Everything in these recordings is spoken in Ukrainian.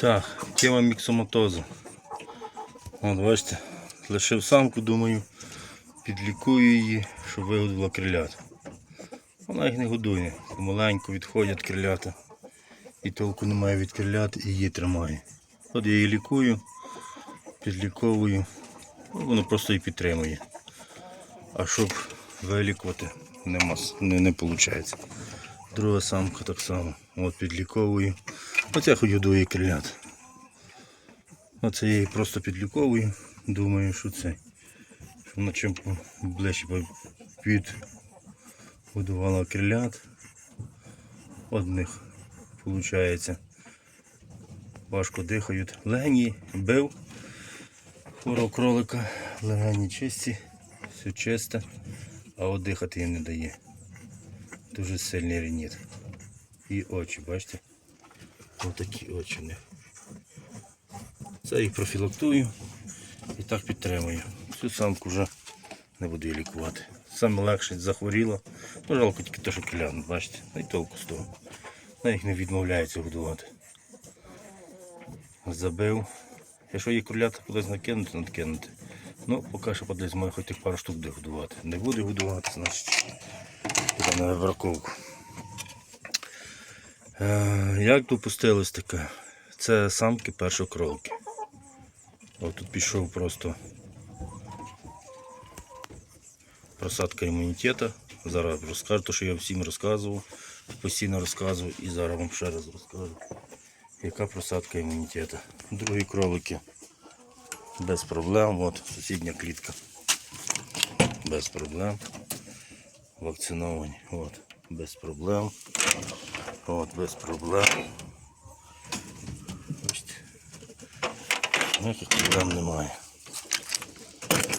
Так, тема міксоматозу. От бачите, лишив самку, думаю, підлікую її, щоб вигодила крилят. Вона їх не годує. Помаленьку відходять крилята. І толку немає від крилят і її тримає. От я її лікую, підліковую, ну, воно просто її підтримує. А щоб вилікувати, нема, не, не виходить. Друга самка так само. От підліковую. Оця хоч годує крилят. Оце я її просто підліковую. Думаю, що це. Щоб вона чим ближче по- підгодувала крилят. Одних виходить. Важко дихають. Легені бив. Хворого кролика. Легені чисті, все чисте, а от дихати їм не дає. Дуже сильний реніт. І очі, бачите? Ось такі очі них. Це їх профілактую і так підтримую. Цю самку вже не буду її лікувати. Саме легше захворіла. Ну, жалко тільки те, що кляну, бачите, і толку з того. Вона їх не відмовляється годувати. Забив. Якщо її кролята кудись накинути, надкинути. Ну, поки що подивись, має хоч пару штук буде годувати. Не буде годувати, значить піде на вибраковку. Е, як допустилось таке? Це самки першокролки. Ось тут пішов просто просадка імунітету. Зараз розкажу, те, що я всім розказував, постійно розказував і зараз вам ще раз розкажу. Яка просадка імунітету. Другі кролики без проблем. От сусідня клітка. Без проблем. Вакциновані. От, без проблем. От, без проблем. Ніяких проблем немає.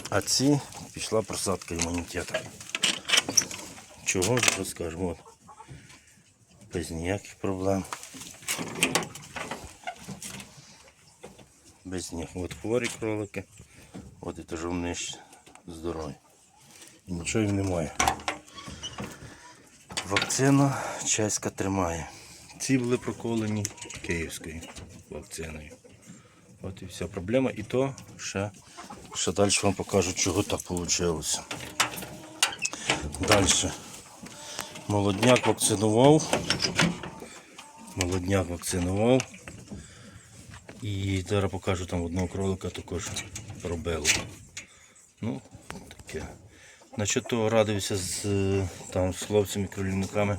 А ці пішла просадка імунітету. Чого ж розкажу? От. Без ніяких проблем. Без них. От хворі кролики. От і теж вони ж здорові. І нічого їм немає. Вакцина чеська тримає. Ці були проколені київською вакциною. От і вся проблема. І то ще, ще далі вам покажу, чого так вийшло. Далі. Молодняк вакцинував. Молодняк вакцинував. І зараз покажу там одного кролика також пробило. Ну, таке. Значить, то радився з, е, там, з хлопцями, кролівниками,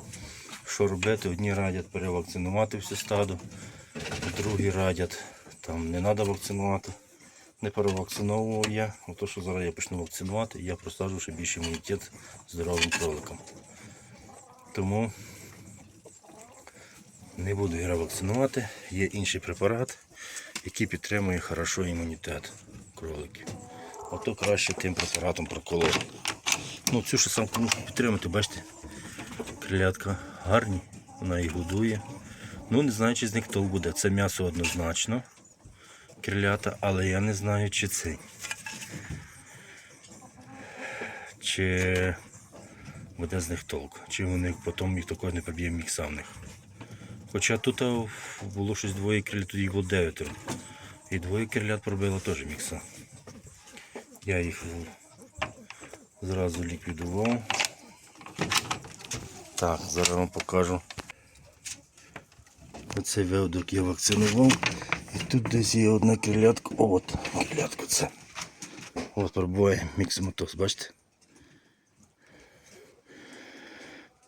що робити. Одні радять перевакцинувати все стадо, другі радять, там не треба вакцинувати. Не перевакциновував я, ото що зараз я почну вакцинувати, я просаджу ще більше імунітет здоровим кроликам. Тому не буду я вакцинувати. Є інший препарат, який підтримує хорошо імунітет кроликів. Ото краще тим препаратом проколоти. Ну, цю ще самку можна підтримати, бачите, крилятка гарні, вона їх годує. Ну, не знаю, чи з них толк буде. Це м'ясо однозначно. Крилята, але я не знаю, чи цей. Чи буде з них толк. Чи вони потім їх також не поб'є мікса в них. Хоча тут було щось двоє крилят, тоді їх було дев'ятеро. І двоє крилят пробило теж мікса. Я їх зразу ліквідував. Так, зараз вам покажу. Оцей виводок я вакцинував. І тут десь є одна крилятка. О, от крилятка це. От пробуває міксомотокс, бачите?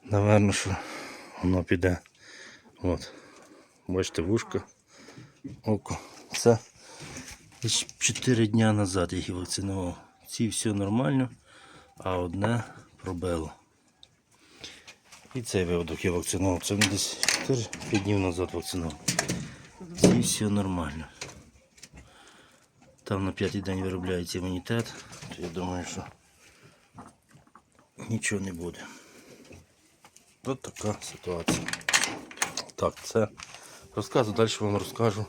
Наверно, що воно піде. От. Бачите, вушко, око. Це десь 4 дня назад я їх вакцинував. Ці все нормально, а одне пробило. І цей виводок я вакцинував. Це він десь 4-5 днів назад вакцинував. Ці все нормально. Там на п'ятий день виробляється імунітет, то я думаю, що нічого не буде. Ось така ситуація. Так, це розказу, далі вам розкажу,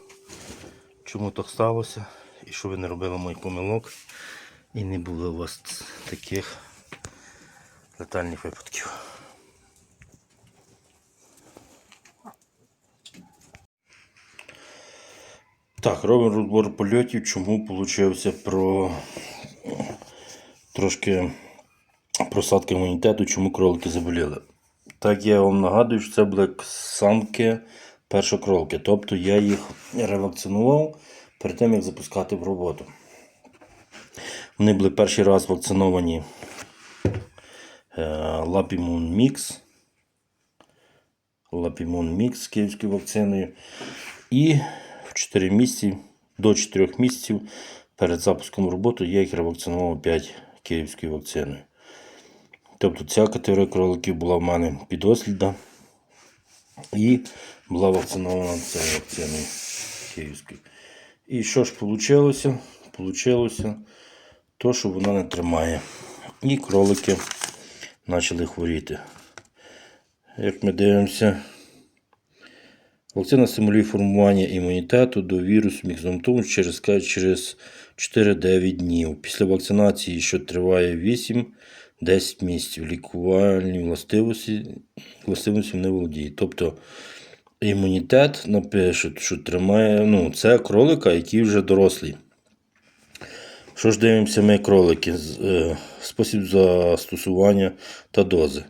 чому так сталося і що ви не робили моїх помилок. І не було у вас таких летальних випадків. Так, робимо розбор польотів, чому получився про трошки просадка імунітету, чому кролики заболіли. Так я вам нагадую, що це були самки першокролки. Тобто я їх ревакцинував перед тим, як запускати в роботу. Вони були перший раз вакциновані Лапімун Мікс. Лапімун Мікс з київською вакциною. І в 4 місяці, до 4 місяців перед запуском роботи я їх ревакцинував опять київською вакциною. Тобто ця категорія кроликів була в мене підослідна і була вакцинована цією вакциною київською. І що ж вийшло? Получилося то, що вона не тримає. І кролики почали хворіти. Як ми дивимося, вакцина стимулює формування імунітету до вірусу мікзомтому через, через 4-9 днів. Після вакцинації, що триває 8-10 місяців, лікувальні властивості, властивості не володіє. Тобто імунітет напишуть, що тримає. Ну, це кролика, який вже дорослий. Що ж дивимося ми кролики, е, спосіб застосування та дози.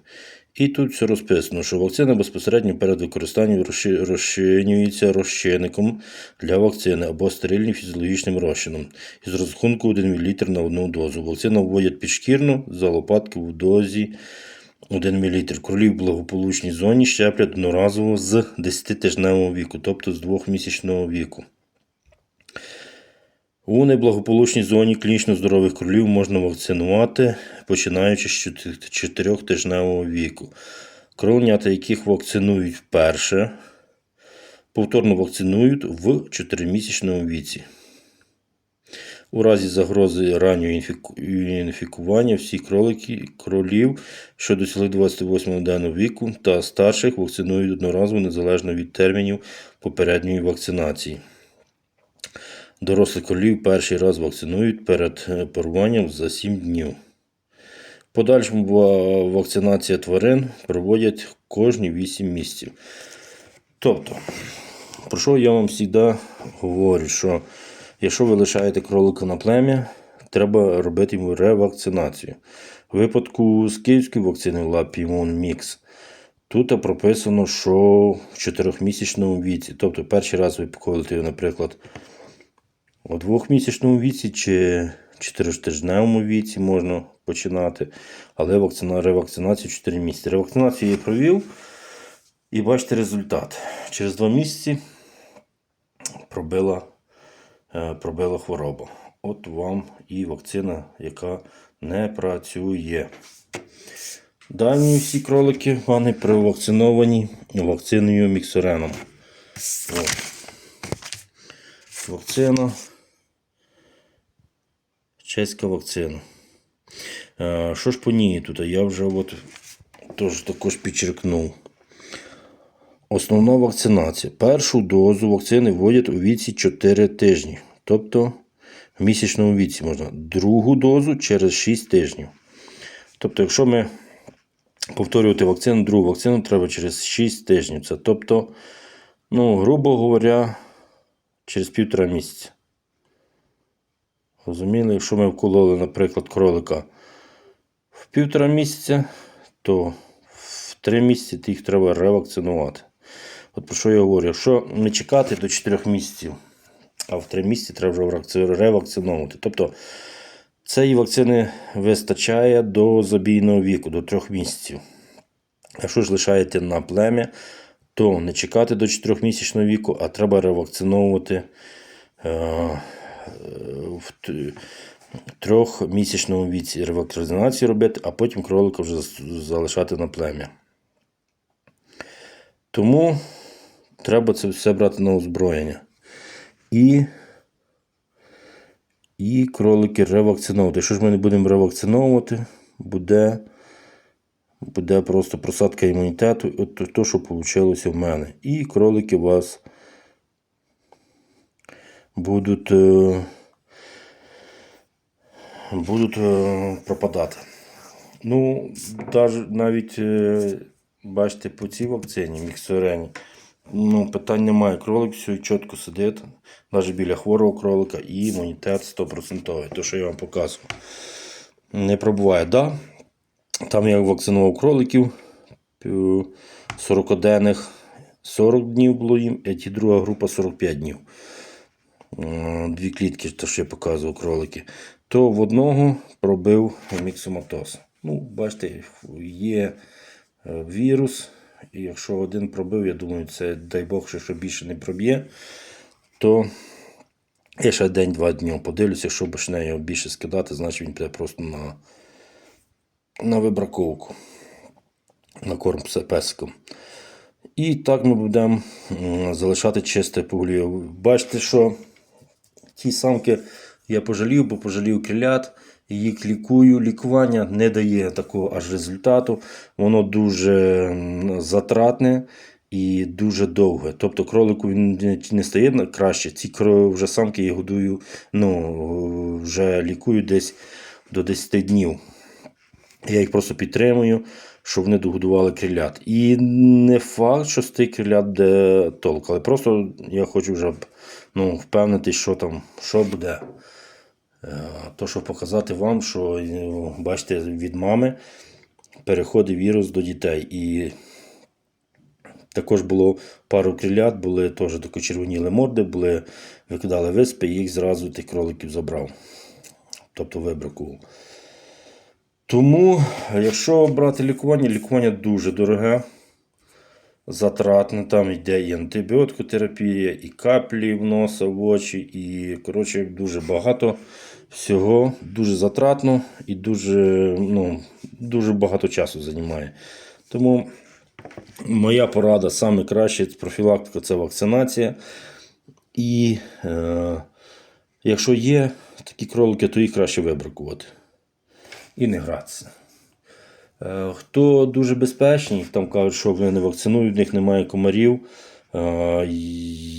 І тут все розписано, що вакцина безпосередньо перед використанням розчи- розчинюється розчинником для вакцини або стерильним фізіологічним розчином із розрахунку 1 мл на одну дозу. Вакцину вводять підшкірно за лопатки в дозі 1 мл. Кролів в благополучній зоні щеплять одноразово з 10-тижневого віку, тобто з 2-місячного віку. У неблагополучній зоні клінічно здорових кролів можна вакцинувати, починаючи з 4-тижневого віку. Кроленята, яких вакцинують вперше, повторно вакцинують в 4-місячному віці. У разі загрози раннього інфікування всі кролики, кролів, що досягли 28 денного віку та старших, вакцинують одноразово незалежно від термінів попередньої вакцинації. Дорослих кролів перший раз вакцинують перед е, паруванням за 7 днів. Подальшому вакцинація тварин проводять кожні 8 місяців. Тобто, про що я вам завжди говорю, що якщо ви лишаєте кролика на плем'я, треба робити йому ревакцинацію. У випадку з київською вакциною Лапімун Мікс Тут прописано, що в 4-місячному віці. Тобто перший раз ви поколите, наприклад, у двохмісячному віці чи чотиритижневому віці можна починати, але вакцина, ревакцинацію 4 місяці. Ревакцинацію я провів і бачите результат. Через 2 місяці пробила, е, пробила хвороба. От вам і вакцина, яка не працює. Дані всі кролики вони провакциновані вакциною міксореном. Вакцина. Чеська вакцина. Е, Що ж по ній тут? Я вже от теж також підчеркнув. Основна вакцинація. Першу дозу вакцини вводять у віці 4 тижні. Тобто в місячному віці можна. Другу дозу через 6 тижнів. Тобто, якщо ми повторювати вакцину, другу вакцину треба через 6 тижнів. Це тобто, ну, грубо говоря, через півтора місяця. Розуміли, якщо ми вкололи, наприклад, кролика в півтора місяця, то в три місяці їх треба ревакцинувати. От про що я говорю? Якщо не чекати до 4 місяців, а в 3 місяці треба вже вакци- ревакцинувати. Тобто цієї вакцини вистачає до забійного віку, до 3 місяців. Якщо ж лишаєте на плем'я, то не чекати до 4-місячного віку, а треба ревакциновувати е, в трьохмісячному віці ревакцинацію робити, а потім кролика вже залишати на плем'я. Тому треба це все брати на озброєння. І, і кролики ревакциновувати. Якщо ж ми не будемо ревакциновувати, буде, буде просто просадка імунітету, от то- що вийшло в мене. І кролики вас будуть, е, будуть е, пропадати. Ну, навіть, е, бачите, по цій вакцині, міксорені, Ну, питань немає. Кролик все чітко сидить, навіть біля хворого кролика, і імунітет 100%. То, що я вам показував. Не пробуває, да. Там я вакцинував кроликів 40-денних 40 днів було їм, а ті друга група 45 днів. Е, Дві клітки, то що я показував кролики. То в одного пробив міксоматоз. Ну, бачите, є е, вірус. І якщо один пробив, я думаю, це дай Бог, що, більше не проб'є, то я ще день-два дні подивлюся, якщо почне його більше скидати, значить він піде просто на, на вибраковку, на корм песиком. І так ми будемо залишати чисте поголів'я. Бачите, що ті самки я пожалів, бо пожалів крилят, їх лікую. Лікування не дає такого аж результату. Воно дуже затратне і дуже довге. Тобто кролику він не- стає краще. Ці вже самки я годую, ну, вже лікую десь до 10 днів. Я їх просто підтримую, щоб вони догодували крилят. І не факт, що з тих крилят буде толк, але просто я хочу вже ну, впевнитись, що там, що буде. Е, То, щоб показати вам, що е, бачите, від мами переходить вірус до дітей. І також було пару крилят, були теж тако червоніли морди, були, викидали виспи, і їх зразу тих кроликів забрав. Тобто вибракував. Тому, якщо брати лікування, лікування дуже дороге, затратне. Там йде і антибіотикотерапія, і каплі в носа, в очі, і коротше, дуже багато всього, дуже затратно і дуже, ну, дуже багато часу займає. Тому моя порада саме краще профілактика це вакцинація. І е, якщо є такі кролики, то їх краще вибракувати і не гратися. Е, Хто дуже безпечні, там кажуть, що вони не вакцинують, в них немає комарів. Е,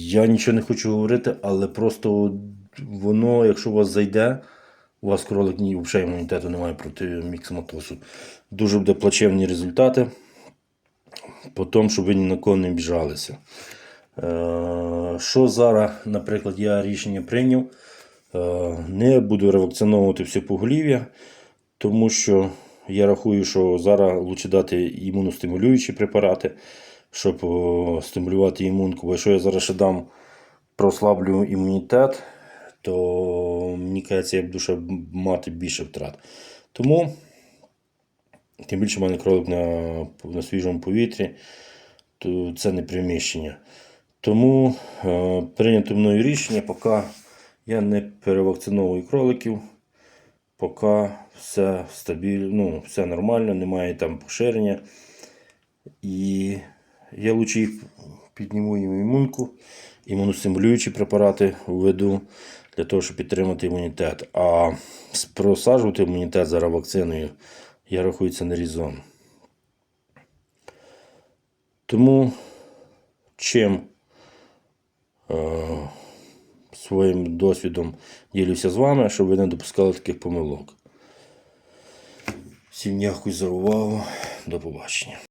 Я нічого не хочу говорити, але просто воно, якщо у вас зайде, у вас кролик ні, взагалі імунітету немає проти міксоматозу. Дуже буде плачевні результати. По тому, щоб ви ні на кого не біжалися. Е, Що зараз, наприклад, я рішення прийняв, не буду ревакциновувати все поголів'я, тому що я рахую, що зараз краще дати імуностимулюючі препарати, щоб стимулювати імунку. Бо якщо я зараз ще дам прослаблю імунітет, то мені кажеться, я буду ще мати більше втрат. Тому, тим більше в мене кролик на, на свіжому повітрі, то це не приміщення. Тому е, прийнято мною рішення, поки я не перевакциновую кроликів, поки все стабільно, ну, все нормально, немає там поширення. І я лучше їх підніму їм імунку, імуностимулюючі препарати введу для того, щоб підтримати імунітет. А просаджувати імунітет зараз вакциною, я рахую, це не різон. Тому чим е, своїм досвідом ділюся з вами, щоб ви не допускали таких помилок. Всім дякую за увагу. До побачення.